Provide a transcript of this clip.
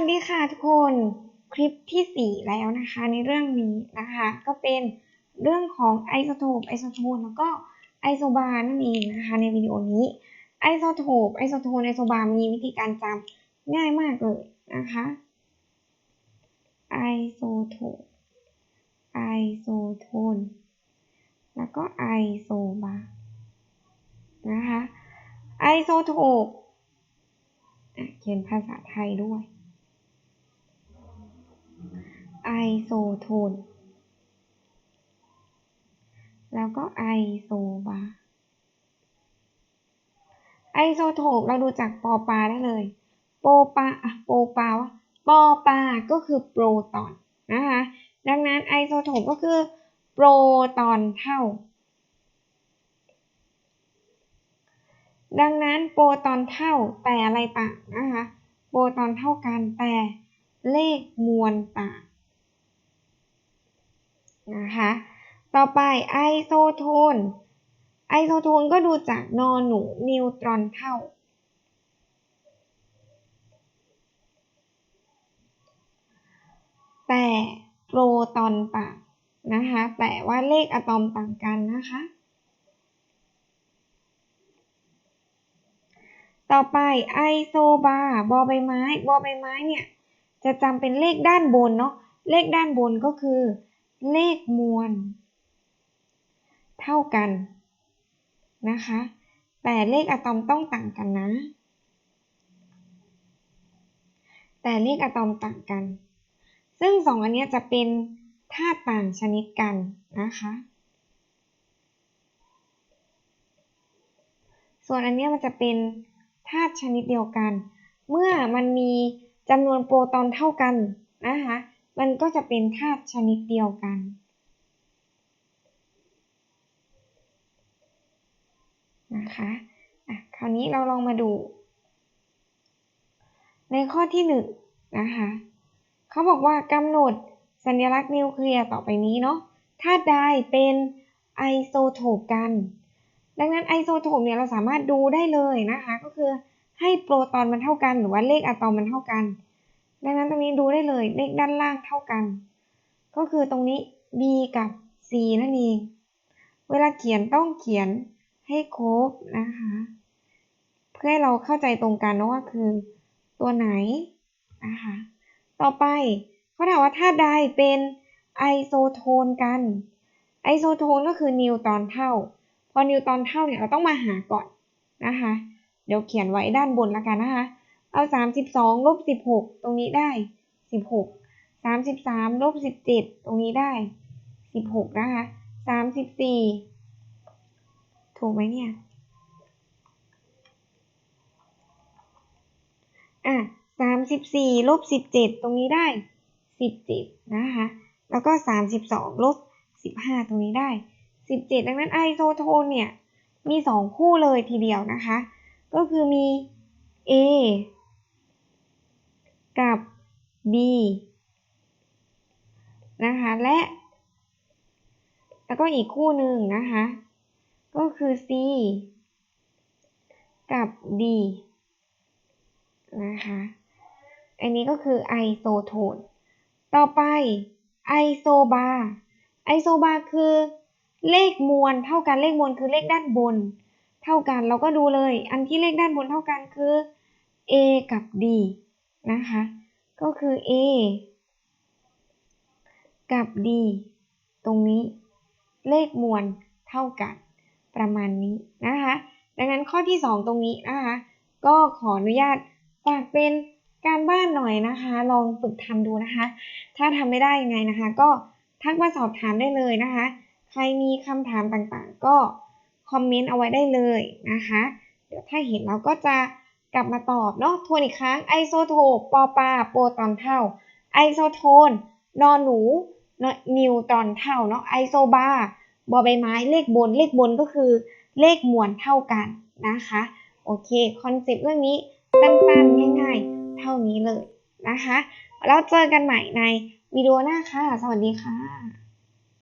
วัสดีค่ะทุกคนคลิปที่ 4 แล้วนะคะในเรื่องนี้นะคะ ก็เป็นเรื่องของไอโซโทปไอโซโทนแล้วก็ไอโซบาร์นั่นเองนะคะในวิดีโอนี้ไอโซโทปไอโซโทนไอโซบาร์มีวิธีการจำง่ายมากเลยนะคะไอโซโทปไอโซโทนแล้วก็ไอโซบาร์นะคะไอโซโทปเขียนภาษาไทยด้วย ไอโซโทน แล้วก็ไอโซบาไอโซโทปเราดูจากปอปาได้เลย โปปาอะโปปาวะปอปาก็คือโปรตอนนะคะ ดังนั้นไอโซโทปก็คือโปรตอนเท่า ดังนั้นโปรตอนเท่าแต่อะไรต่างนะคะ โปรตอนเท่ากันแต่เลขมวลต่างนะคะ ต่อไปไอโซโทน ไอโซโทนก็ดูจากนอนหนูนิวตรอนเท่า แต่โปรตอนต่างนะคะ แต่ว่าเลขอะตอมต่างกันนะคะ ต่อไปไอโซบาบอใบไม้บอใบไม้เนี่ย จะจำเป็นเลขด้านบนเนาะ เลขด้านบนก็คือ เลขมวล ท่ากันนะคะ แต่เลขอะตอมต้องต่างกันนะ แต่เลขอะตอมต่างกัน ซึ่งสองอันนี้จะเป็นธาตุต่างชนิดกันนะคะ ส่วนอันนี้มันจะเป็นธาตุชนิดเดียวกัน เมื่อมันมีจำนวนโปรตอนเท่ากันนะคะ มันก็จะเป็นธาตุชนิดเดียวกัน นะคะะคราวนี้เราลองมาดู ในข้อที่หนึ่งนะคะเขาบอกว่ากำหนดสัญลักษณ์นิวเคลียร์ต่อไปนี้เนาะธาตุใดเป็นไอโซโทปกัน ดังนั้นไอโซโทปเนี่ยเราสามารถดูได้เลยนะคะ ก็คือให้โปรตอนมันเท่ากัน หรือว่าเลขอะตอมมันเท่ากัน ดังนั้นตรงนี้ดูได้เลยเลขด้านล่างเท่ากัน ก็คือตรงนี้ b กับ c นั่นเอง เวลาเขียนต้องเขียน ให้ครบนะคะ เพื่อให้เราเข้าใจตรงกันนะว่าคือ ตัวไหนนะคะ ต่อไปเขาถามว่าธาตุใดเป็นไอโซโทนกัน ไอโซโทนก็คือนิวตอนเท่า พอนิวตอนเท่าเนี่ยเราต้องมาหาก่อนนะคะ เดี๋ยวเขียนไว้ด้านบนแล้วกันนะคะ เอาสามสิบสองลบสิบหกตรงนี้ได้สิบหกสามสิบสามลบสิบเจ็ดตรงนี้ได้สิบหกนะคะสามสิบสี่ ถูกไหมเนี่ย อะสามสิบสี่ลบสิบเจ็ดตรงนี้ได้สิบเจ็ดนะคะ แล้วก็สามสิบสองลบสิบห้าตรงนี้ได้สิบเจ็ดดังนั้นไอโซโทนเนี่ย มีสองคู่เลยทีเดียวนะคะ ก็คือมี A กับ B นะคะ และ แล้วก็อีกคู่หนึ่งนะคะ คือ C กับ D นะคะ อันนี้ก็คือไอโซโทน ต่อไปไอโซบาร์ไอโซบาร์คือเลขมวลเท่ากันเลขมวลคือเลขด้านบน เท่ากันเราก็ดูเลย อันที่เลขด้านบนเท่ากันคือ A กับ D นะคะ ก็คือ A กับ D ตรงนี้เลขมวลเท่ากัน ประมาณนี้นะคะ ดังนั้นข้อที่ 2 ตรงนี้นะคะ ก็ขออนุญาตฝากเป็นการบ้านหน่อยนะคะ ลองฝึกทำดูนะคะ ถ้าทำไม่ได้ยังไงนะคะ ก็ทักมาสอบถามได้เลยนะคะ ใครมีคำถามต่างๆ ก็คอมเมนต์เอาไว้ได้เลยนะคะ เดี๋ยวถ้าเห็นเราก็จะกลับมาตอบเนาะทวนอีกครั้งไอโซโทปปอปาโปรตอนเท่าไอโซโทนนอนหนูนิวตอนเท่าเนาะไอโซบาร์ บอใบไม้เลขบนเลขบนก็คือเลขมวลเท่ากันนะคะ โอเคคอนเซปต์เรื่องนี้สั้นๆง่ายๆ เท่านี้เลยนะคะ แล้วเจอกันใหม่ในวิดีโอหน้าค่ะ สวัสดีค่ะ